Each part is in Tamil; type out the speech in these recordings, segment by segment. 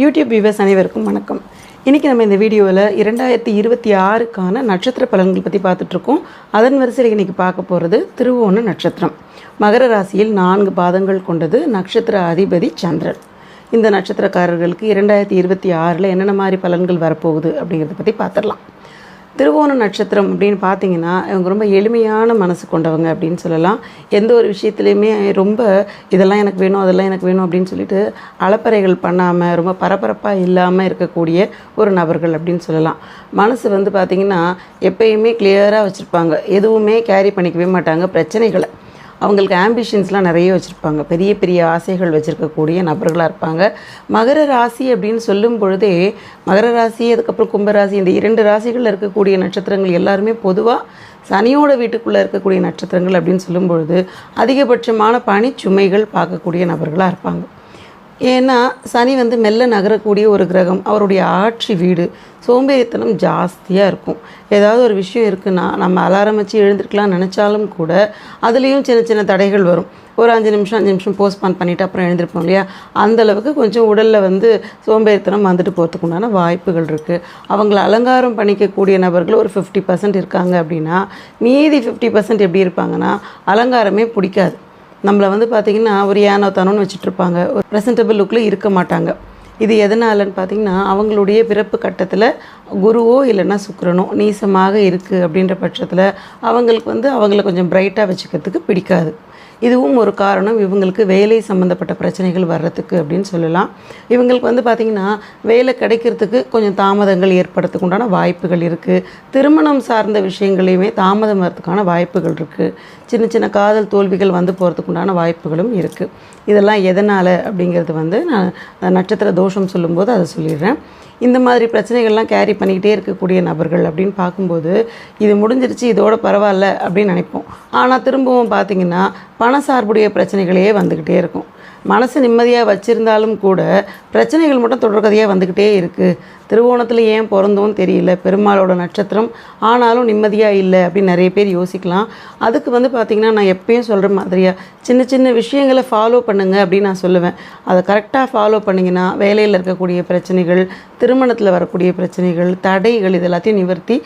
யூடியூப் வியூவர்ஸ் அனைவருக்கும் வணக்கம். இன்றைக்கி நம்ம இந்த வீடியோவில் இரண்டாயிரத்தி இருபத்தி ஆறுக்கான நட்சத்திர பலன்கள் பற்றி பார்த்துட்ருக்கோம். அதன் வரிசையில் இன்றைக்கி பார்க்க போகிறது திருவோண நட்சத்திரம். மகர ராசியில் நான்கு பாதங்கள் கொண்டது நட்சத்திர அதிபதி சந்திரன். இந்த நட்சத்திரக்காரர்களுக்கு இரண்டாயிரத்தி இருபத்தி ஆறில் என்னென்ன மாதிரி பலன்கள் வரப்போகுது அப்படிங்கிறத பற்றி பார்த்துடலாம். திருவோண நட்சத்திரம் அப்படின்னு பார்த்தீங்கன்னா இவங்க ரொம்ப எளிமையான மனசு கொண்டவங்க அப்படின்னு சொல்லலாம். எந்த ஒரு விஷயத்துலையுமே ரொம்ப இதெல்லாம் எனக்கு வேணும் அதெல்லாம் எனக்கு வேணும் அப்படின்னு சொல்லிட்டு அலப்பறைகள் பண்ணாமல் ரொம்ப பரபரப்பாக இல்லாமல் இருக்கக்கூடிய ஒரு நபர்கள் அப்படின்னு சொல்லலாம். மனசு வந்து பார்த்திங்கன்னா எப்பயுமே கிளியராக வச்சுருப்பாங்க. எதுவுமே கேரி பண்ணிக்கவே மாட்டாங்க. பிரச்சனைகளை அவங்களுக்கு ஆம்பிஷன்ஸ்லாம் நிறைய வச்சுருப்பாங்க. பெரிய பெரிய ஆசைகள் வச்சுருக்கக்கூடிய நபர்களாக இருப்பாங்க. மகர ராசி அப்படின்னு சொல்லும் பொழுதே மகர ராசி அதுக்கப்புறம் கும்பராசி இந்த இரண்டு ராசிகளில் இருக்கக்கூடிய நட்சத்திரங்கள் எல்லாருமே பொதுவாக சனியோட வீட்டுக்குள்ளே இருக்கக்கூடிய நட்சத்திரங்கள் அப்படின்னு சொல்லும் பொழுது அதிகபட்சமான பணிச்சுமைகள் பார்க்கக்கூடிய நபர்களாக இருப்பாங்க. ஏன்னா சனி வந்து மெல்ல நகரக்கூடிய ஒரு கிரகம். அவருடைய ஆட்சி வீடு. சோம்பேறித்தனம் ஜாஸ்தியாக இருக்கும். ஏதாவது ஒரு விஷயம் இருக்குன்னா நம்ம அலாரம் வச்சு எழுந்திருக்கலாம் நினச்சாலும் கூட அதுலேயும் சின்ன சின்ன தடைகள் வரும். ஒரு அஞ்சு நிமிஷம் அஞ்சு நிமிஷம் போஸ்ட்பான் பண்ணிவிட்டு அப்புறம் எழுந்திருப்போம் இல்லையா? அந்த அளவுக்கு கொஞ்சம் உடலில் வந்து சோம்பேறித்தனம் வந்துட்டு போகிறதுக்கு உண்டான வாய்ப்புகள் இருக்குது அவங்கள அலங்காரம் பண்ணிக்கக்கூடிய நபர்கள் ஒரு ஃபிஃப்டி பர்சன்ட் இருக்காங்க அப்படின்னா மீதி ஃபிஃப்டி பர்சன்ட் எப்படி இருப்பாங்கன்னா அலங்காரமே பிடிக்காது. நம்மளை வந்து பார்த்திங்கன்னா ஒரு ஏனோ தானோன்னு வச்சுட்ருப்பாங்க. ஒரு ப்ரெசன்டபிள் லுக்கில் இருக்க மாட்டாங்க. இது எதனாலன்னு பார்த்தீங்கன்னா அவங்களுடைய பிறப்பு கட்டத்தில் குருவோ இல்லைன்னா சுக்கரனோ நீசமாக இருக்குது அப்படின்ற பட்சத்தில் அவங்களுக்கு வந்து அவங்கள கொஞ்சம் பிரைட்டாக வச்சுக்கிறதுக்கு பிடிக்காது. இதுவும் ஒரு காரணம். இவங்களுக்கு வேலை சம்மந்தப்பட்ட பிரச்சனைகள் வர்றதுக்கு அப்படின்னு சொல்லலாம். இவங்களுக்கு வந்து பார்த்திங்கன்னா வேலை கிடைக்கிறதுக்கு கொஞ்சம் தாமதங்கள் ஏற்படுறதுக்கு உண்டான வாய்ப்புகள் இருக்குது திருமணம் சார்ந்த விஷயங்களையுமே தாமதம் வரதுக்கான வாய்ப்புகள் இருக்குது சின்ன சின்ன காதல் தோல்விகள் வந்து போகிறதுக்கு உண்டான வாய்ப்புகளும் இருக்குது இதெல்லாம் எதனால் அப்படிங்கிறது வந்து நான் நட்சத்திர தோஷம் சொல்லும்போது அதை சொல்லிடுறேன். இந்த மாதிரி பிரச்சனைகள்லாம் கேரி பண்ணிக்கிட்டே இருக்கக்கூடிய நபர்கள் அப்படின்னு பார்க்கும்போது இது முடிஞ்சிருச்சு இதோட பரவாயில்ல அப்படின்னு நினைப்போம். ஆனால் திரும்பவும் பார்த்திங்கன்னா பண சார்புடைய பிரச்சனைகளே வந்துக்கிட்டே இருக்கும். மனசு நிம்மதியாக வச்சுருந்தாலும் கூட பிரச்சனைகள் மட்டும் தொடர்கதையாக வந்துக்கிட்டே இருக்குது திருவோணத்தில் ஏன் பிறந்தோன்னு தெரியல பெருமாளோட நட்சத்திரம் ஆனாலும் நிம்மதியாக இல்லை அப்படின்னு நிறைய பேர் யோசிக்கலாம். அதுக்கு வந்து பார்த்திங்கன்னா நான் எப்பயும் சொல்கிற மாதிரியாக சின்ன சின்ன விஷயங்களை ஃபாலோ பண்ணுங்கள் அப்படின்னு நான் சொல்லுவேன். அதை கரெக்டாக ஃபாலோ பண்ணிங்கன்னா வேலையில் இருக்கக்கூடிய பிரச்சனைகள் திருமணத்தில் வரக்கூடிய பிரச்சனைகள் தடைகள் இது எல்லாத்தையும் நிவர்த்தி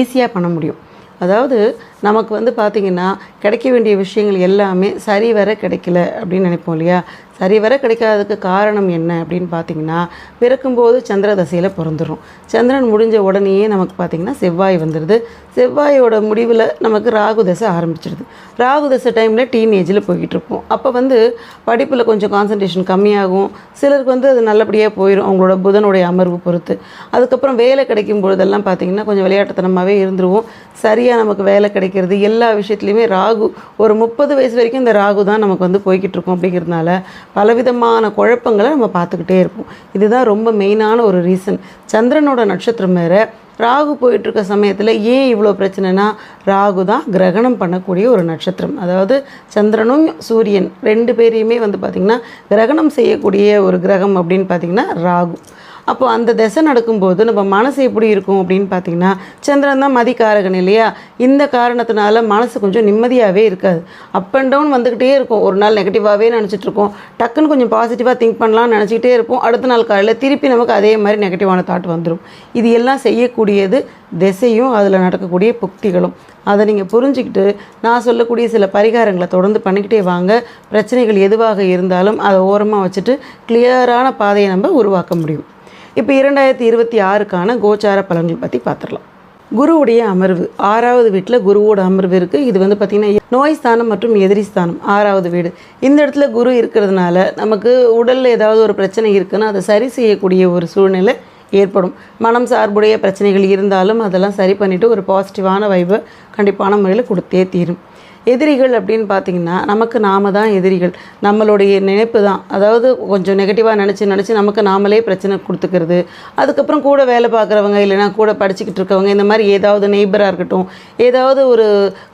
ஈஸியாக பண்ண முடியும். அதாவது நமக்கு வந்து பார்த்திங்கன்னா கிடைக்க வேண்டிய விஷயங்கள் எல்லாமே சரிவர கிடைக்கல அப்படின்னு நினைப்போம் இல்லையா? சரிவர கிடைக்காததுக்கு காரணம் என்ன அப்படின்னு பார்த்தீங்கன்னா பிறக்கும்போது சந்திர தசையில் பிறந்துடும் சந்திரன் முடிஞ்ச உடனேயே நமக்கு பார்த்திங்கன்னா செவ்வாய் வந்துடுது செவ்வாயோட முடிவில் நமக்கு ராகு தசை ஆரம்பிச்சிடுது ராகு தசை டைமில் டீனேஜில் போய்கிட்டு இருப்போம். அப்போ வந்து படிப்பில் கொஞ்சம் கான்சன்ட்ரேஷன் கம்மியாகும். சிலருக்கு வந்து அது நல்லபடியாக போயிடும் அவங்களோட புதனுடைய அமர்வு பொறுத்து. அதுக்கப்புறம் வேலை கிடைக்கும் பொழுதெல்லாம் பார்த்திங்கன்னா கொஞ்சம் விளையாட்டுத்தனமாகவே இருந்துருவோம். சரியாக நமக்கு வேலை கிடைக்கிறது எல்லா விஷயத்துலையுமே ராகு ஒரு முப்பது வயசு வரைக்கும் இந்த ராகு தான் நமக்கு வந்து போய்கிட்டு இருக்கோம் அப்படிங்கிறதுனால பலவிதமான குழப்பங்களை நம்ம பார்த்துக்கிட்டே இருப்போம். இதுதான் ரொம்ப மெயினான ஒரு ரீசன். சந்திரனோட நட்சத்திரம் வேறு. ராகு போயிட்டுருக்க சமயத்தில் ஏன் இவ்வளோ பிரச்சனைனா ராகு தான் கிரகணம் பண்ணக்கூடிய ஒரு நட்சத்திரம். அதாவது சந்திரனும் சூரியன் ரெண்டு பேரையுமே வந்து பார்த்திங்கன்னா கிரகணம் செய்யக்கூடிய ஒரு கிரகம் அப்படின்னு பார்த்திங்கன்னா ராகு. அப்போ அந்த திசை நடக்கும்போது நம்ம மனசு எப்படி இருக்கும் அப்படின்னு பார்த்தீங்கன்னா சந்திரன் தான் மதிக்காரகன் இல்லையா? இந்த காரணத்தினால மனசு கொஞ்சம் நிம்மதியாகவே இருக்காது. அப் அண்ட் டவுன் வந்துக்கிட்டே இருக்கும். ஒரு நாள் நெகட்டிவாகவே நினச்சிட்டு இருக்கோம். டக்குன்னு கொஞ்சம் பாசிட்டிவாக திங்க் பண்ணலாம்னு நினச்சிக்கிட்டே இருப்போம். அடுத்த நாள் காலையில் திருப்பி நமக்கு அதே மாதிரி நெகட்டிவான தாட் வந்துடும் இது எல்லாம் செய்யக்கூடியது திசையும் அதில் நடக்கக்கூடிய புக்திகளும். அதை நீங்கள் புரிஞ்சுக்கிட்டு நான் சொல்லக்கூடிய சில பரிகாரங்களை தொடர்ந்து பண்ணிக்கிட்டே வாங்க. பிரச்சனைகள் எதுவாக இருந்தாலும் அதை ஓரமாக வச்சுட்டு கிளியரான பாதையை நம்ம உருவாக்க முடியும். இப்போ இரண்டாயிரத்தி இருபத்தி ஆறுக்கான கோச்சார பலன்கள் பற்றி பார்த்துடலாம் குருவுடைய அமர்வு ஆறாவது வீட்டில் குருவோட அமர்வு இருக்குது இது வந்து பார்த்திங்கன்னா நோய் ஸ்தானம் மற்றும் எதிரி ஸ்தானம் ஆறாவது வீடு. இந்த இடத்துல குரு இருக்கிறதுனால நமக்கு உடலில் ஏதாவது ஒரு பிரச்சனை இருக்குன்னா அதை சரி செய்யக்கூடிய ஒரு சூழ்நிலை ஏற்படும். மனம் சார்புடைய பிரச்சனைகள் இருந்தாலும் அதெல்லாம் சரி பண்ணிவிட்டு ஒரு பாசிட்டிவான வைபை கண்டிப்பான முறையில் கொடுத்தே தீரும். எதிரிகள் அப்படின்னு பார்த்தீங்கன்னா நமக்கு நாம தான் எதிரிகள். நம்மளுடைய நினைப்பு தான். அதாவது கொஞ்சம் நெகட்டிவாக நினச்சி நினச்சி நமக்கு நாமளே பிரச்சனை கொடுத்துக்கிறது. அதுக்கப்புறம் கூட வேலை பார்க்குறவங்க இல்லைனா கூட படிச்சுக்கிட்டு இருக்கவங்க இந்த மாதிரி ஏதாவது நெய்பராக இருக்கட்டும் ஏதாவது ஒரு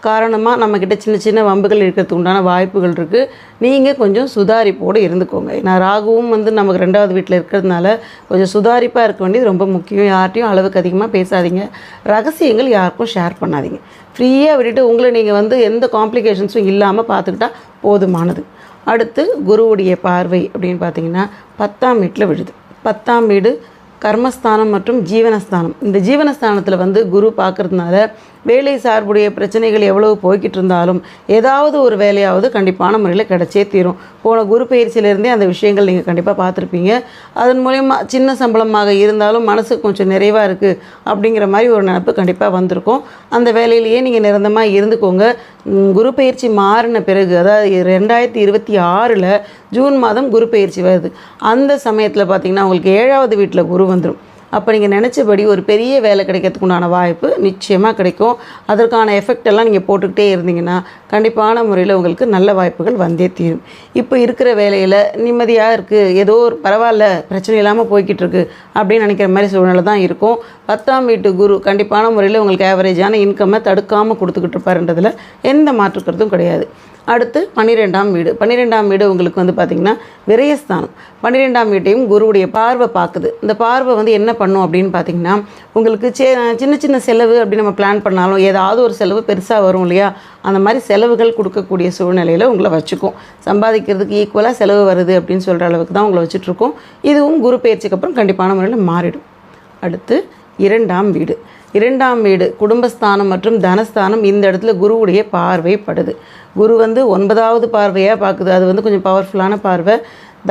காரணமாக நம்மக்கிட்ட சின்ன சின்ன வம்புகள் இருக்கிறதுக்கு உண்டான வாய்ப்புகள் இருக்குது நீங்கள் கொஞ்சம் சுதாரிப்போடு இருந்துக்கோங்க. நான் ராகுவும் வந்து நமக்கு ரெண்டாவது வீட்டில் இருக்கிறதுனால கொஞ்சம் சுதாரிப்பாக இருக்க வேண்டியது ரொம்ப முக்கியம். யார்ட்டையும் அளவுக்கு அதிகமாக பேசாதீங்க. ரகசியங்கள் யாருக்கும் ஷேர் பண்ணாதீங்க. ஃப்ரீயாக விட்டுட்டு உங்களை நீங்கள் வந்து எந்த காம்ப்ளிகேஷன்ஸும் இல்லாமல் பார்த்துக்கிட்டா போதுமானது. அடுத்து குருவுடைய பார்வை அப்படின்னு பார்த்தீங்கன்னா பத்தாம் வீட்டில் விழுது. பத்தாம் வீடு கர்மஸ்தானம் மற்றும் ஜீவனஸ்தானம். இந்த ஜீவனஸ்தானத்தில் வந்து குரு பார்க்கறதுனால வேலை சார்புடைய பிரச்சனைகள் எவ்வளவு போய்கிட்டு இருந்தாலும் ஏதாவது ஒரு வேலையாவது கண்டிப்பான முறையில் கிடைச்சே தீரும். போன குரு பயிற்சியிலேருந்தே அந்த விஷயங்கள் நீங்கள் கண்டிப்பாக பார்த்துருப்பீங்க. அதன் மூலயமா சின்ன சம்பளமாக இருந்தாலும் மனசு கொஞ்சம் நிறைவாக இருக்குது அப்படிங்கிற மாதிரி ஒரு நினப்பு கண்டிப்பாக வந்திருக்கும். அந்த வேலையிலேயே நீங்கள் நிரந்தரமாக இருந்துக்கோங்க. குரு பயிற்சி மாறின பிறகு அதாவது ரெண்டாயிரத்தி இருபத்தி ஆறில் ஜூன் மாதம் குரு பயிற்சி வருது. அந்த சமயத்தில் பார்த்தீங்கன்னா உங்களுக்கு ஏழாவது வீட்டில் குரு வந்துடும் அப்போ நீங்கள் நினச்சபடி ஒரு பெரிய வேலை கிடைக்கிறதுக்கு உண்டான வாய்ப்பு நிச்சயமாக கிடைக்கும். அதற்கான எஃபெக்ட் எல்லாம் நீங்கள் போட்டுக்கிட்டே இருந்தீங்கன்னா கண்டிப்பான முறையில் உங்களுக்கு நல்ல வாய்ப்புகள் வந்தே தீரும். இப்போ இருக்கிற வேலையில் நிம்மதியாக இருக்குது ஏதோ ஒரு பரவாயில்ல பிரச்சனை இல்லாமல் போய்கிட்டு இருக்கு அப்படின்னு நினைக்கிற மாதிரி சூழ்நிலை தான் இருக்கும். பத்தாம் வீட்டு குரு கண்டிப்பான முறையில் உங்களுக்கு ஆவரேஜான இன்கம்மை தடுக்காமல் கொடுத்துக்கிட்டு இருப்பாருன்றதுல எந்த மாற்றுக்கிறதும் கிடையாது. அடுத்து பன்னிரெண்டாம் வீடு. பன்னிரெண்டாம் வீடு உங்களுக்கு வந்து பார்த்திங்கன்னா விரயஸ்தானம் பன்னிரெண்டாம் வீட்டையும் குருவுடைய பார்வை பார்க்குது இந்த பார்வை வந்து என்ன பண்ணும் அப்படின்னு பார்த்தீங்கன்னா உங்களுக்கு சே சின்ன சின்ன செலவு அப்படின்னு நம்ம பிளான் பண்ணாலும் ஏதாவது ஒரு செலவு பெருசாக வரும் இல்லையா? அந்த மாதிரி செலவுகள் கொடுக்கக்கூடிய சூழ்நிலையில் உங்களை வச்சுக்கும். சம்பாதிக்கிறதுக்கு ஈக்குவலாக செலவு வருது அப்படின்னு சொல்கிற அளவுக்கு தான் உங்களை வச்சுட்ருக்கோம் இதுவும் குரு பயிற்சிக்கு அப்புறம் கண்டிப்பான முறையில் மாறிடும். அடுத்து இரண்டாம் வீடு. இரண்டாம் வீடு குடும்பஸ்தானம் மற்றும் தனஸ்தானம் இந்த இடத்துல குருவுடைய பார்வை படுது. குரு வந்து ஒன்பதாவது பார்வையாக பார்க்குது. அது வந்து கொஞ்சம் பவர்ஃபுல்லான பார்வை.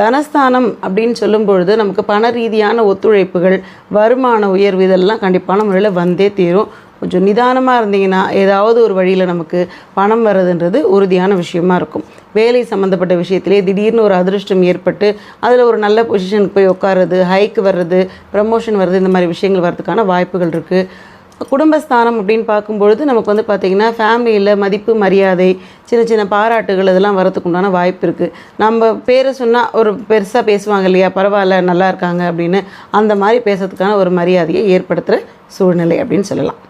தனஸ்தானம் அப்படின்னு சொல்லும் பொழுது நமக்கு பண ரீதியான ஒத்துழைப்புகள் வருமான உயர்வு இதெல்லாம் கண்டிப்பான முறையில் வந்தே தீரும். கொஞ்சம் நிதானமாக இருந்தீங்கன்னா ஏதாவது ஒரு வழியில் நமக்கு பணம் வர்றதுன்றது உறுதியான விஷயமா இருக்கும். வேலை சம்மந்தப்பட்ட விஷயத்திலே திடீர்னு ஒரு அதிர்ஷ்டம் ஏற்பட்டு அதில் ஒரு நல்ல பொசிஷனுக்கு போய் உட்காறது ஹைக்கு வர்றது ப்ரமோஷன் வர்றது இந்த மாதிரி விஷயங்கள் வர்றதுக்கான வாய்ப்புகள் இருக்குது குடும்பஸ்தானம் அப்படின்னு பார்க்கும்பொழுது நமக்கு வந்து பார்த்திங்கன்னா ஃபேமிலியில் மதிப்பு மரியாதை சின்ன சின்ன பாராட்டுகள் இதெல்லாம் வரதுக்கு உண்டான வாய்ப்பு இருக்குது நம்ம பேரை சொன்னால் ஒரு பெருசாக பேசுவாங்க இல்லையா? பரவாயில்ல நல்லா இருக்காங்க அப்படின்னு அந்த மாதிரி பேசுறதுக்கான ஒரு மரியாதையை ஏற்படுத்துகிற சூழ்நிலை அப்படின்னு சொல்லலாம்.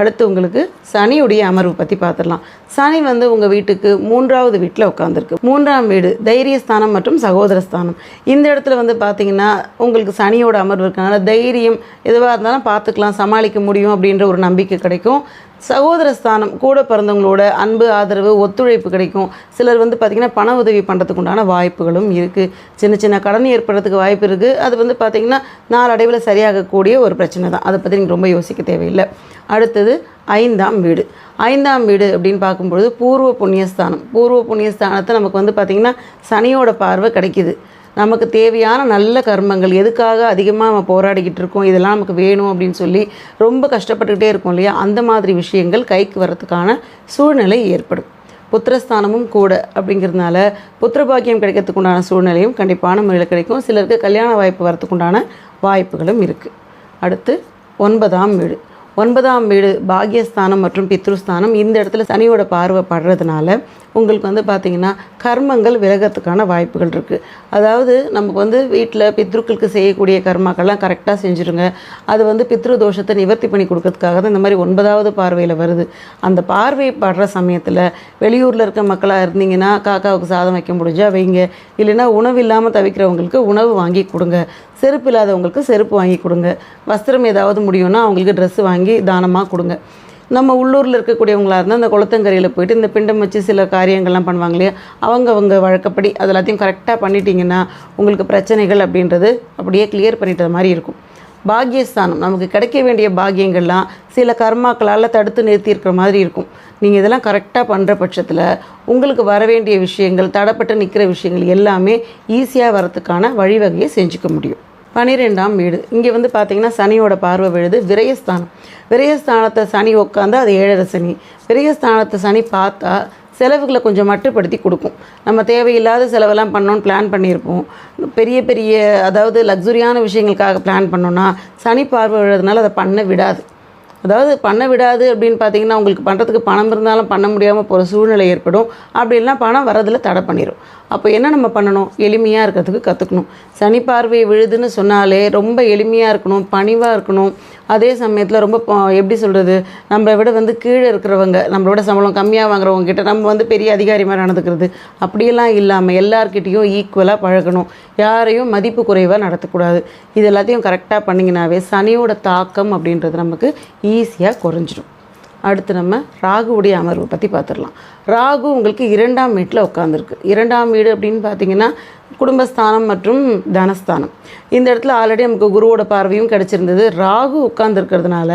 அடுத்து உங்களுக்கு சனியுடைய அமர்வு பற்றி பார்த்துடலாம். சனி வந்து உங்கள் வீட்டுக்கு மூன்றாவது வீட்டில் உட்காந்துருக்கு மூன்றாம் வீடு தைரியஸ்தானம் மற்றும் சகோதரஸ்தானம். இந்த இடத்துல வந்து பார்த்தீங்கன்னா உங்களுக்கு சனியோட அமர்வு இருக்கனால தைரியம் எதுவாக இருந்தாலும் பார்த்துக்கலாம் சமாளிக்க முடியும் அப்படின்ற ஒரு நம்பிக்கை கிடைக்கும். சகோதரஸ்தானம் கூட பிறந்தவங்களோட அன்பு ஆதரவு ஒத்துழைப்பு கிடைக்கும். சிலர் வந்து பார்த்திங்கன்னா பண உதவி பண்ணுறதுக்கு உண்டான வாய்ப்புகளும் இருக்குது சின்ன சின்ன கடன் ஏற்படுறதுக்கு வாய்ப்பு இருக்குது அது வந்து பார்த்திங்கன்னா நாளடைவில் சரியாகக்கூடிய ஒரு பிரச்சனை தான். அதை பற்றி நீங்கள் ரொம்ப யோசிக்க தேவையில்லை. அடுத்தது ஐந்தாம் வீடு. ஐந்தாம் வீடு அப்படின்னு பார்க்கும்பொழுது பூர்வ புண்ணியஸ்தானம். பூர்வ புண்ணியஸ்தானத்தை நமக்கு வந்து பார்த்திங்கன்னா சனியோட பார்வை கிடைக்கிது. நமக்கு தேவையான நல்ல கர்மங்கள் எதுக்காக அதிகமாக நம்ம போராடிக்கிட்டு இருக்கோம் இதெல்லாம் நமக்கு வேணும் அப்படின்னு சொல்லி ரொம்ப கஷ்டப்பட்டுக்கிட்டே இருக்கோம் இல்லையா? அந்த மாதிரி விஷயங்கள் கைக்கு வர்றதுக்கான சூழ்நிலை ஏற்படும். புத்திரஸ்தானமும் கூட அப்படிங்கிறதுனால புத்திரபாக்கியம் கிடைக்கிறதுக்குண்டான கிடைக்கிறதுக்கு உண்டான சூழ்நிலையும் கண்டிப்பான முறையில் கிடைக்கும். சிலருக்கு கல்யாண வாய்ப்பு வரத்துக்குண்டான வாய்ப்புகளும் இருக்குது அடுத்து ஒன்பதாம் வீடு. ஒன்பதாம் வீடு பாக்யஸ்தானம் மற்றும் பித்ருஸ்தானம். இந்த இடத்துல சனியோட பார்வை படுறதுனால உங்களுக்கு வந்து பார்த்திங்கன்னா கர்மங்கள் விலகிறதுக்கான வாய்ப்புகள் இருக்குது அதாவது நமக்கு வந்து வீட்டில் பித்ருக்களுக்கு செய்யக்கூடிய கர்மாக்கள்லாம் கரெக்டாக செஞ்சுருங்க. அது வந்து பித்ரு தோஷத்தை நிவர்த்தி பண்ணி கொடுக்கறதுக்காக தான் இந்த மாதிரி ஒன்பதாவது பார்வையில் வருது. அந்த பார்வை படுற சமயத்தில் வெளியூரில் இருக்க மக்களாக இருந்தீங்கன்னா காக்காவுக்கு சாதம் வைக்க முடிஞ்சால் வைங்க. இல்லைன்னா உணவு இல்லாமல் தவிக்கிறவங்களுக்கு உணவு வாங்கி கொடுங்க. செருப்பு இல்லாதவங்களுக்கு செருப்பு வாங்கி கொடுங்க. வஸ்திரம் ஏதாவது முடியும்னா அவங்களுக்கு ட்ரெஸ்ஸு வாங்கி தானமாக கொடுங்க. நம்ம உள்ளூரில் இருக்கக்கூடியவங்களாக இருந்தால் அந்த குளத்தங்கரையில் போயிட்டு இந்த பிண்டம் வச்சு சில காரியங்கள்லாம் பண்ணுவாங்க இல்லையா? அவங்க அவங்க வழக்கப்படி அது எல்லாத்தையும் கரெக்டாக பண்ணிட்டீங்கன்னா உங்களுக்கு பிரச்சனைகள் அப்படின்றது அப்படியே கிளியர் பண்ணிட்டது மாதிரி இருக்கும். பாக்கியஸ்தானம் நமக்கு கிடைக்க வேண்டிய பாக்கியங்கள்லாம் சில கர்மாக்களால் தடுத்து நிறுத்தியிருக்கிற மாதிரி இருக்கும். நீங்கள் இதெல்லாம் கரெக்டாக பண்ணுற பட்சத்தில் உங்களுக்கு வர வேண்டிய விஷயங்கள் தடப்பட்டு நிற்கிற விஷயங்கள் எல்லாமே ஈஸியாக வரத்துக்கான வழிவகையை செஞ்சுக்க முடியும். பன்னிரெண்டாம் வீடு. இங்கே வந்து பார்த்தீங்கன்னா சனியோட பார்வை விழுது. விரயஸ்தானம். விரயஸ்தானத்தை சனி உட்காந்து அது ஏழரை சனி. விரயஸ்தானத்தை சனி பார்த்தா செலவுகளை கொஞ்சம் மட்டுப்படுத்தி கொடுக்கும். நம்ம தேவையில்லாத செலவெல்லாம் பண்ணோன்னு பிளான் பண்ணியிருப்போம். பெரிய பெரிய அதாவது லக்ஸுரியான விஷயங்களுக்காக பிளான் பண்ணோன்னா சனி பார்வை விழுறதுனால அதை பண்ண விடாது. அதாவது பண்ண விடாது அப்படின்னு பார்த்தீங்கன்னா உங்களுக்கு பண்ணுறதுக்கு பணம் இருந்தாலும் பண்ண முடியாமல் போகிற சூழ்நிலை ஏற்படும். அப்படி பணம் வரதில் தடை பண்ணிடும் அப்போ என்ன நம்ம பண்ணணும்? எளிமையாக இருக்கிறதுக்கு கற்றுக்கணும் சனி பார்வை விழுதுன்னு சொன்னாலே ரொம்ப எளிமையாக இருக்கணும் பணிவாக இருக்கணும். அதே சமயத்தில் ரொம்ப எப்படி சொல்கிறது நம்மளை விட வந்து கீழே இருக்கிறவங்க நம்மளோட சம்பளம் கம்மியாக வாங்குறவங்க கிட்ட நம்ம வந்து பெரிய அதிகாரி மாதிரி நடந்துக்கிறது. அப்படியெல்லாம் இல்லாமல் எல்லார்கிட்டேயும் ஈக்குவலாக பழகணும். யாரையும் மதிப்பு குறைவாக நடத்தக்கூடாது. இது எல்லாத்தையும் கரெக்டாக பண்ணிங்கனாவே சனியோட தாக்கம் அப்படின்றது நமக்கு ஈஸியாக குறைஞ்சிடும் அடுத்து நம்ம ராகுவுடைய அமர்வு பற்றி பார்த்துடலாம் ராகு உங்களுக்கு இரண்டாம் வீட்டில் உட்காந்துருக்கு இரண்டாம் வீடு அப்படின்னு பார்த்தீங்கன்னா குடும்பஸ்தானம் மற்றும் தனஸ்தானம். இந்த இடத்துல ஆல்ரெடி நமக்கு குருவோட பார்வையும் கிடச்சிருந்தது. ராகு உட்கார்ந்துருக்கிறதுனால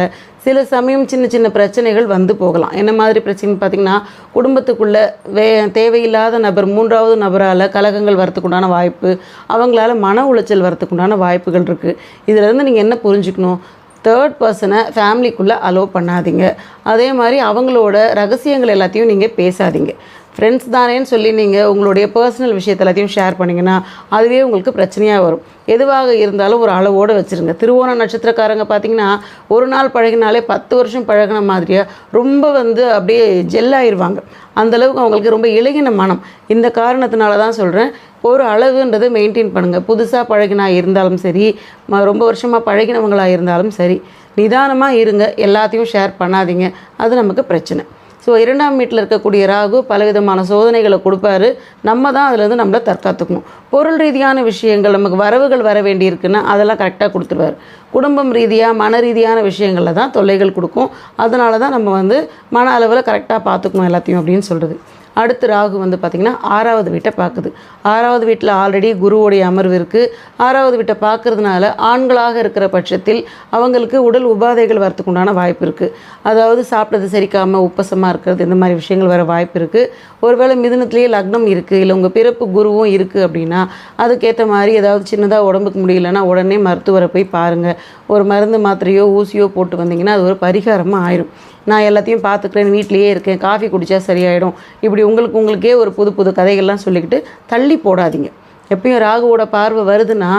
சில சமயம் சின்ன சின்ன பிரச்சனைகள் வந்து போகலாம். என்ன மாதிரி பிரச்சனைன்னு பார்த்தீங்கன்னா குடும்பத்துக்குள்ளே வே தேவையில்லாத நபர் மூன்றாவது நபரால் கலகங்கள் வரத்துக்குண்டான வாய்ப்பு அவங்களால மன உளைச்சல் வரத்துக்குண்டான வாய்ப்புகள் இருக்குது இதிலேருந்து நீங்கள் என்ன புரிஞ்சுக்கணும்? தேர்ட் பர்சனை ஃபேமிலிக்குள்ளே அலோவ் பண்ணாதீங்க. அதே மாதிரி அவங்களோட ரகசியங்கள் எல்லாத்தையும் நீங்கள் பேசாதீங்க. ஃப்ரெண்ட்ஸ் தானேன்னு சொல்லி நீங்கள் உங்களுடைய பர்சனல் விஷயத்தை எல்லாத்தையும் ஷேர் பண்ணிங்கன்னா அதுவே உங்களுக்கு பிரச்சனையாக வரும். எதுவாக இருந்தாலும் ஒரு அளவோடு வச்சுருங்க. திருவோண நட்சத்திரக்காரங்க பார்த்தீங்கன்னா ஒரு நாள் பழகினாலே பத்து வருஷம் பழகின மாதிரியே ரொம்ப வந்து அப்படியே ஜெல்லாயிருவாங்க அந்தளவுக்கு அவங்களுக்கு ரொம்ப இழகின மனம். இந்த காரணத்தினால தான் சொல்கிறேன் ஒரு அளவுன்றது மெயின்டைன் பண்ணுங்கள் புதுசாக பழகினா இருந்தாலும் சரி ம- ரொம்ப வருஷமாக பழகினவங்களாக இருந்தாலும் சரி நிதானமாக இருங்க. எல்லாத்தையும் ஷேர் பண்ணாதீங்க. அது நமக்கு பிரச்சனை. ஸோ இரண்டாம் வீட்டில் இருக்கக்கூடிய ராகு பலவிதமான சோதனைகளை கொடுப்பாரு. நம்ம தான் அதுலேருந்து நம்மளை தற்காத்துக்கணும். பொருள் ரீதியான விஷயங்கள் நமக்கு வரவுகள் வர வேண்டியிருக்குன்னா அதெல்லாம் கரெக்டாக கொடுத்துருவார். குடும்பம் ரீதியாக மன ரீதியான விஷயங்களில் தான் தொல்லைகள் கொடுக்கும். அதனால தான் நம்ம வந்து மன அளவில் கரெக்டாக பார்த்துக்கணும் எல்லாத்தையும் அப்படின்னு சொல்கிறது அடுத்து ராகு வந்து பார்த்திங்கன்னா ஆறாவது வீட்டை பார்க்குது. ஆறாவது வீட்டில் ஆல்ரெடி குருவுடைய அமர்வு இருக்குது ஆறாவது வீட்டை பார்க்குறதுனால ஆண்களாக இருக்கிற பட்சத்தில் அவங்களுக்கு உடல் உபாதைகள் வரத்துக்கு உண்டான வாய்ப்பு இருக்குது அதாவது சாப்பிட்டது செரிக்காமல் உப்பசமாக இருக்கிறது இந்த மாதிரி விஷயங்கள் வர வாய்ப்பு இருக்குது ஒருவேளை மிதுனத்துலேயே லக்னம் இருக்குது இல்லை உங்கள் பிறப்பு குருவும் இருக்குது அப்படின்னா அதுக்கேற்ற மாதிரி ஏதாவது சின்னதாக உடம்புக்கு முடியலன்னா உடனே மருத்துவரை போய் பாருங்கள் ஒரு மருந்து மாத்திரையோ ஊசியோ போட்டு வந்தீங்கன்னா அது ஒரு பரிகாரமாக ஆயிரும். நான் எல்லாத்தையும் பார்த்துக்கிறேன் வீட்லேயே இருக்கேன் காஃபி குடித்தா சரியாயிடும். இப்படி உங்களுக்கு உங்களுக்கே ஒரு புது புது கதைகள்லாம் சொல்லிக்கிட்டு தள்ளி போடாதீங்க. எப்பயும் ராகுவோட பார்வை வருதுன்னா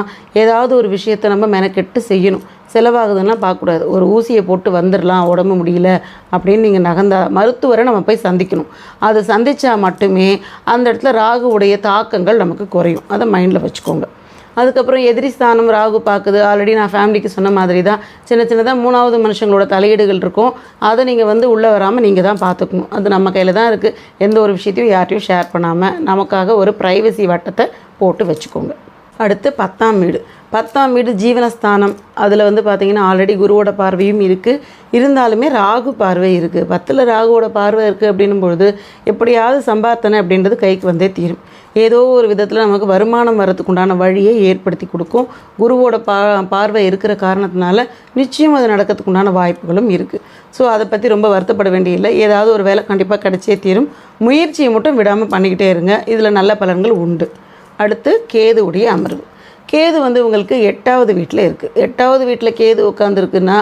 ஏதாவது ஒரு விஷயத்தை நம்ம மெனக்கெட்டு செய்யணும். செலவாகுதுன்னா பார்க்கக்கூடாது. ஒரு ஊசியை போட்டு வந்துடலாம் உடம்பு முடியல அப்படின்னு நீங்கள் நகர்ந்தா மருத்துவரை நம்ம போய் சந்திக்கணும். அதை சந்தித்தா மட்டுமே அந்த இடத்துல ராகுவுடைய தாக்கங்கள் நமக்கு குறையும். அதை மைண்டில் வச்சுக்கோங்க. அதுக்கப்புறம் எதிரி ஸ்தானம் ராகு பார்க்குது. ஆல்ரெடி நான் ஃபேமிலிக்கு சொன்ன மாதிரி தான் சின்ன சின்னதாக மூணாவது மனுஷங்களோட தலையீடுகள் இருக்கும். அதை நீங்கள் வந்து உள்ளே வராமல் நீங்கள் தான் பார்த்துக்கணும். அது நம்ம கையில் தான் இருக்குது எந்த ஒரு விஷயத்தையும் யார்ட்டையும் ஷேர் பண்ணாமல் நமக்காக ஒரு ப்ரைவசி வட்டத்தை போட்டு வச்சுக்கோங்க. அடுத்து பத்தாம் வீடு. பத்தாம் வீடு ஜீவனஸ்தானம். அதில் வந்து பார்த்தீங்கன்னா ஆல்ரெடி குருவோட பார்வையும் இருக்குது இருந்தாலுமே ராகு பார்வை இருக்குது பத்தில் ராகுவோட பார்வை இருக்குது அப்படின்னும் பொழுது எப்படியாவது சம்பார்த்தனை அப்படின்றது கைக்கு வந்தே தீரும். ஏதோ ஒரு விதத்தில் நமக்கு வருமானம் வரத்துக்கு உண்டான வழியை ஏற்படுத்தி கொடுக்கும். குருவோட பா பார்வை இருக்கிற காரணத்தினால நிச்சயம் அது நடக்கிறதுக்குண்டான வாய்ப்புகளும் இருக்குது ஸோ அதை பற்றி ரொம்ப வருத்தப்பட வேண்டியதில்லை. ஏதாவது ஒரு வேலை கண்டிப்பாக கிடைச்சே தீரும். முயற்சியை மட்டும் விடாமல் பண்ணிக்கிட்டே இருங்க. இதில் நல்ல பலன்கள் உண்டு. அடுத்து கேதுவுடைய அமர்வு. கேது வந்து உங்களுக்கு எட்டாவது வீட்டில் இருக்குது எட்டாவது வீட்டில் கேது உட்காந்துருக்குன்னா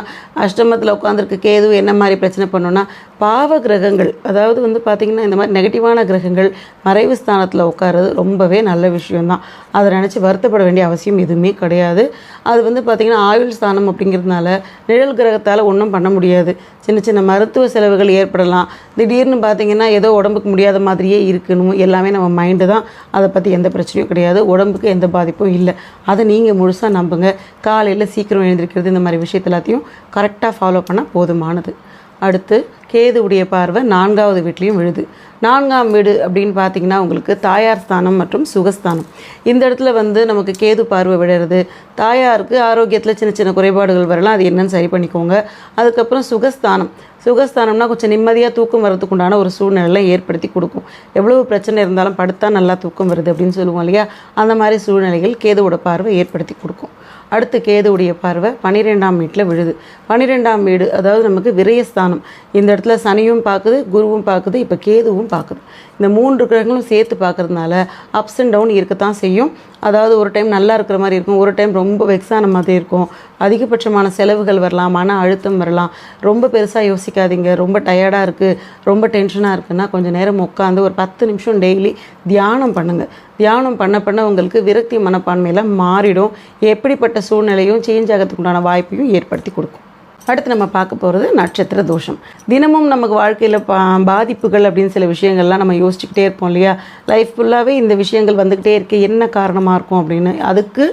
அஷ்டமத்தில் உட்காந்துருக்கு கேது என்ன மாதிரி பிரச்சனை பண்ணுன்னா பாவ கிரகங்கள் அதாவது வந்து பார்த்திங்கன்னா இந்த மாதிரி நெகட்டிவான கிரகங்கள் மறைவு ஸ்தானத்தில் உட்கார்றது ரொம்பவே நல்ல விஷயம்தான். அதை நினச்சி வருத்தப்பட வேண்டிய அவசியம் எதுவுமே கிடையாது. அது வந்து பார்த்திங்கன்னா ஆயுள் ஸ்தானம் அப்படிங்கிறதுனால நிழல் கிரகத்தால் ஒன்றும் பண்ண முடியாது. சின்ன சின்ன மருத்துவ செலவுகள் ஏற்படலாம். திடீர்னு பார்த்தீங்கன்னா ஏதோ உடம்புக்கு முடியாத மாதிரியே இருக்கணும். எல்லாமே நம்ம மைண்டு தான். அதை பற்றி எந்த பிரச்சனையும் கிடையாது. உடம்புக்கு எந்த பாதிப்பும் இல்லை. அதை நீங்கள் முழுசாக நம்புங்க. காலையில் சீக்கிரம் எழுந்திருக்கிறது இந்த மாதிரி விஷயத்த எல்லாத்தையும் கரெக்டாக ஃபாலோ பண்ணால் போதுமானது. அடுத்து கேதுவுடைய பார்வை நான்காவது வீட்லேயும் விழுது. நான்காம் வீடு அப்படின்னு பார்த்தீங்கன்னா உங்களுக்கு தாயார் ஸ்தானம் மற்றும் சுகஸ்தானம். இந்த இடத்துல வந்து நமக்கு கேது பார்வை விழுறது. தாயாருக்கு ஆரோக்கியத்தில் சின்ன சின்ன குறைபாடுகள் வரலாம். அது என்னன்னு சரி பண்ணிக்கோங்க. அதுக்கப்புறம் சுகஸ்தானம். சுகஸ்தானம்னா கொஞ்சம் நிம்மதியாக தூக்கம் வரதுக்கு உண்டான ஒரு சூழ்நிலை ஏற்படுத்தி கொடுக்கும். எவ்வளவு பிரச்சனை இருந்தாலும் படுத்தா நல்லா தூக்கம் வருது அப்படின்னு சொல்லுவோம் இல்லையா? அந்த மாதிரி சூழ்நிலைகள் கேதுவோட பார்வை ஏற்படுத்தி கொடுக்கும். அடுத்து கேதுவுடைய பார்வை பன்னிரெண்டாம் வீட்டில் விழுது. பன்னிரெண்டாம் வீடு அதாவது நமக்கு விரயஸ்தானம் இந்த இடத்துல சனியும் பார்க்குது குருவும் பார்க்குது இப்போ கேதுவும் பார்க்குது இந்த மூன்று கிரகங்களும் சேர்த்து பார்க்குறதுனால அப்ஸ் அண்ட் டவுன் இருக்கத்தான் செய்யும். அதாவது ஒரு டைம் நல்லா இருக்கிற மாதிரி இருக்கும் ஒரு டைம் ரொம்ப வெக்ஸான மாதிரி இருக்கும். அதிகபட்சமான செலவுகள் வரலாம் மன அழுத்தம் வரலாம். ரொம்ப பெருசாக யோசிக்காதீங்க ரொம்ப டயர்டாக இருக்குது ரொம்ப டென்ஷனாக இருக்குன்னா கொஞ்சம் நேரம் உட்காந்து ஒரு பத்து நிமிஷம் டெய்லி தியானம் பண்ணுங்கள் தியானம் பண்ண பண்ண உங்களுக்கு விரக்தி மனப்பான்மையெல்லாம் மாறிடும். எப்படிப்பட்ட சூழ்நிலையும் சேஞ்ச் ஆகிறதுக்கு உண்டான வாய்ப்பையும் ஏற்படுத்தி கொடுக்கும். அடுத்து நம்ம பார்க்க போகிறது நட்சத்திர தோஷம். தினமும் நமக்கு வாழ்க்கையில் பா பாதிப்புகள் அப்படின்னு சில விஷயங்கள்லாம் நம்ம யோசிச்சுக்கிட்டே இருப்போம் இல்லையா? லைஃப் ஃபுல்லாகவே இந்த விஷயங்கள் வந்துக்கிட்டே இருக்கு. என்ன காரணமாக இருக்கும் அப்படின்னு? அதுக்கு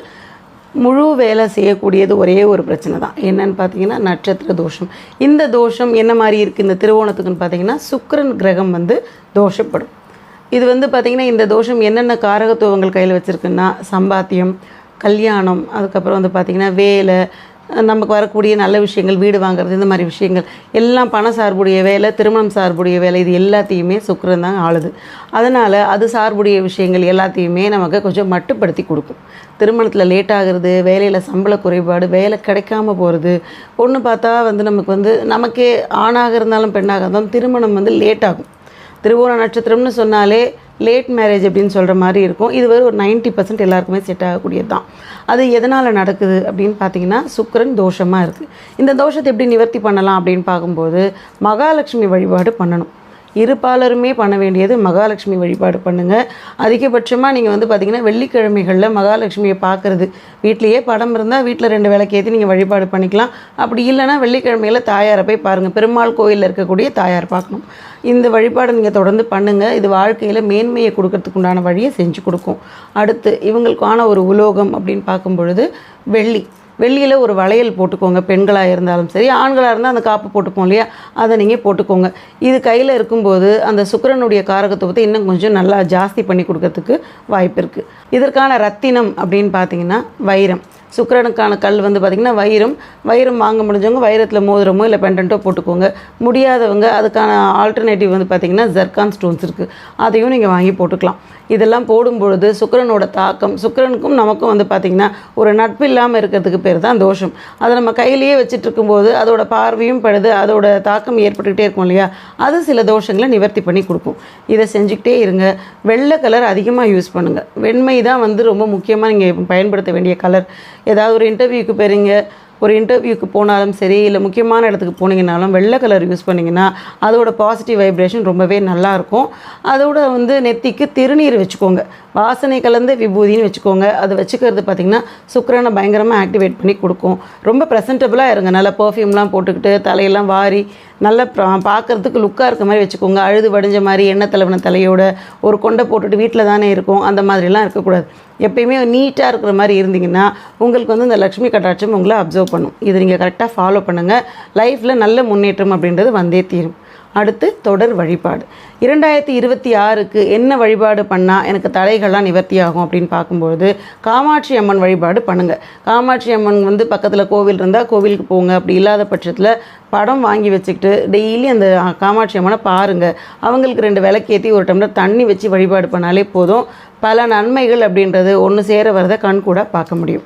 முழு வேலை செய்யக்கூடியது ஒரே ஒரு பிரச்சனை தான். என்னன்னு பார்த்தீங்கன்னா நட்சத்திர தோஷம். இந்த தோஷம் என்ன மாதிரி இருக்குது இந்த திருவோணத்துக்குன்னு பார்த்தீங்கன்னா சுக்கரன் கிரகம் வந்து தோஷப்படும். இது வந்து பார்த்திங்கன்னா இந்த தோஷம் என்னென்ன காரகத்துவங்கள் கையில் வச்சுருக்குன்னா சம்பாத்தியம் கல்யாணம் அதுக்கப்புறம் வந்து பார்த்திங்கன்னா வேலை நமக்கு வரக்கூடிய நல்ல விஷயங்கள் வீடு வாங்குறது இந்த மாதிரி விஷயங்கள். எல்லாம் பண சார்புடைய வேலை திருமணம் சார்புடைய வேலை இது எல்லாத்தையுமே சுக்கரன் தான் ஆளுது. அதனால் அது சார்புடைய விஷயங்கள் எல்லாத்தையுமே நமக்கு கொஞ்சம் மட்டுப்படுத்தி கொடுக்கும். திருமணத்தில் லேட் ஆகுறது வேலையில் சம்பள குறைபாடு வேலை கிடைக்காம போகிறது பொண்ணு பார்த்தா வந்து நமக்கு வந்து நமக்கே ஆணாக இருந்தாலும் பெண்ணாக இருந்தாலும் திருமணம் வந்து லேட் ஆகும். திருவோண நட்சத்திரம்னு சொன்னாலே லேட் மேரேஜ் அப்படின்னு சொல்கிற மாதிரி இருக்கும். இது ஒரு ஒரு நைன்ட்டி பர்சன்ட் எல்லாருக்குமே செட் ஆகக்கூடியது தான். அது எதனால் நடக்குது அப்படின்னு பார்த்தீங்கன்னா சுக்கிரன் தோஷமாக இருக்குது இந்த தோஷத்தை எப்படி நிவர்த்தி பண்ணலாம் அப்படின்னு பார்க்கும்போது மகாலட்சுமி வழிபாடு பண்ணணும். இருபாலருமே பண்ண வேண்டியது மகாலட்சுமி வழிபாடு பண்ணுங்கள் அதிகபட்சமாக நீங்கள் வந்து பார்த்திங்கன்னா வெள்ளிக்கிழமைகளில் மகாலட்சுமியை பார்க்குறது வீட்லேயே படம் இருந்தால் வீட்டில் ரெண்டு விளக்கேற்றி நீங்கள் வழிபாடு பண்ணிக்கலாம். அப்படி இல்லைன்னா வெள்ளிக்கிழமையில் தாயாரை போய் பாருங்கள் பெருமாள் கோயிலில் இருக்கக்கூடிய தாயார் பார்க்கணும். இந்த வழிபாடை நீங்கள் தொடர்ந்து பண்ணுங்கள் இது வாழ்க்கையில் மேன்மையை கொடுக்கறதுக்கு உண்டான வழியை செஞ்சு கொடுக்கும். அடுத்து இவங்களுக்கான ஒரு உலோகம் அப்படின்னு பார்க்கும் பொழுது வெள்ளி. வெளியில் ஒரு வளையல் போட்டுக்கோங்க பெண்களாக இருந்தாலும் சரி ஆண்களாக இருந்தால் அந்த காப்பு போட்டுப்போம் இல்லையா? அதை நீங்கள் போட்டுக்கோங்க. இது கையில் இருக்கும்போது அந்த சுக்கரனுடைய காரகத்துவத்தை இன்னும் கொஞ்சம் நல்லா ஜாஸ்தி பண்ணி கொடுக்கறதுக்கு வாய்ப்பு இருக்குது இதற்கான ரத்தினம் அப்படின்னு பார்த்தீங்கன்னா வைரம். சுக்கரனுக்கான கல் வந்து பார்த்திங்கன்னா வைரம். வைரம் வாங்க முடிஞ்சவங்க வைரத்தில் மோதிரமோ இல்லை பெண்டன்ட்டோ போட்டுக்கோங்க. முடியாதவங்க அதுக்கான ஆல்டர்னேட்டிவ் வந்து பார்த்திங்கன்னா ஜர்கான் ஸ்டோன்ஸ் இருக்குது அதையும் நீங்கள் வாங்கி போட்டுக்கலாம். இதெல்லாம் போடும்பொழுது சுக்கரனோட தாக்கம் சுக்கிரனுக்கும் நமக்கும் வந்து பார்த்திங்கன்னா ஒரு நட்பு இல்லாமல் இருக்கிறதுக்கு பேர் தான் தோஷம். அதை நம்ம கையிலேயே வச்சுட்டு இருக்கும்போது அதோட பார்வையும் படுது அதோட தாக்கம் ஏற்பட்டுக்கிட்டே இருக்கும் இல்லையா? அது சில தோஷங்களை நிவர்த்தி பண்ணி கொடுக்கும். இதை செஞ்சுக்கிட்டே இருங்க. வெள்ளை கலர் அதிகமாக யூஸ் பண்ணுங்கள் வெண்மை தான் வந்து ரொம்ப முக்கியமாக நீங்கள் பயன்படுத்த வேண்டிய கலர் ஏதாவது ஒரு இன்டர்வியூக்கு போகிறீங்க ஒரு இன்டர்வியூக்கு போனாலும் சரி இல்லை முக்கியமான இடத்துக்கு போனீங்கனாலும் வெள்ளை கலர் யூஸ் பண்ணிங்கன்னா அதோட பாசிட்டிவ் வைப்ரேஷன் ரொம்பவே நல்லாயிருக்கும் அதோட வந்து நெத்திக்கு திருநீர் வச்சுக்கோங்க. வாசனை கலந்த விபூதின்னு வச்சுக்கோங்க. அதை வச்சுக்கிறது பார்த்திங்கன்னா சுக்கரனை பயங்கரமாக ஆக்டிவேட் பண்ணி கொடுக்கும். ரொம்ப ப்ரெசன்டபுளாக இருங்க. நல்லா பர்ஃப்யூம்லாம் போட்டுக்கிட்டு தலையெல்லாம் வாரி நல்ல பார்க்குறதுக்கு லுக்காக இருக்க மாதிரி வச்சுக்கோங்க. அழுது வடிஞ்ச மாதிரி எண்ணெய் தலைவன தலையோட ஒரு கொண்டை போட்டுட்டு வீட்டில் தானே இருக்கும். அந்த மாதிரிலாம் இருக்கக்கூடாது. எப்பயுமே நீட்டாக இருக்கிற மாதிரி இருந்தீங்கன்னா உங்களுக்கு வந்து இந்த லக்ஷ்மி கட்டாட்சம் உங்களை அப்சர்வ் பண்ணும். இது நீங்கள் கரெக்டாக ஃபாலோ பண்ணுங்கள் லைஃப்பில் நல்ல முன்னேற்றம் அப்படின்றது வந்தே தீரும். அடுத்து தொடர் வழிபாடு. இரண்டாயிரத்தி இருபத்தி ஆறுக்கு என்ன வழிபாடு பண்ணால் எனக்கு தடைகள்லாம் நிவர்த்தி ஆகும் அப்படின்னு பார்க்கும்பொழுது காமாட்சி அம்மன் வழிபாடு பண்ணுங்கள் காமாட்சி அம்மன் வந்து பக்கத்தில் கோவில் இருந்தால் கோவிலுக்கு போங்க. அப்படி இல்லாத பட்சத்தில் படம் வாங்கி வச்சுக்கிட்டு டெய்லி அந்த காமாட்சி அம்மனை பாருங்கள் அவங்களுக்கு ரெண்டு விளக்கேற்றி ஒரு டம்ளர் தண்ணி வச்சு வழிபாடு பண்ணாலே போதும். பல நன்மைகள் அப்படின்றது ஒன்று சேர வரதை கண் கூட பார்க்க முடியும்.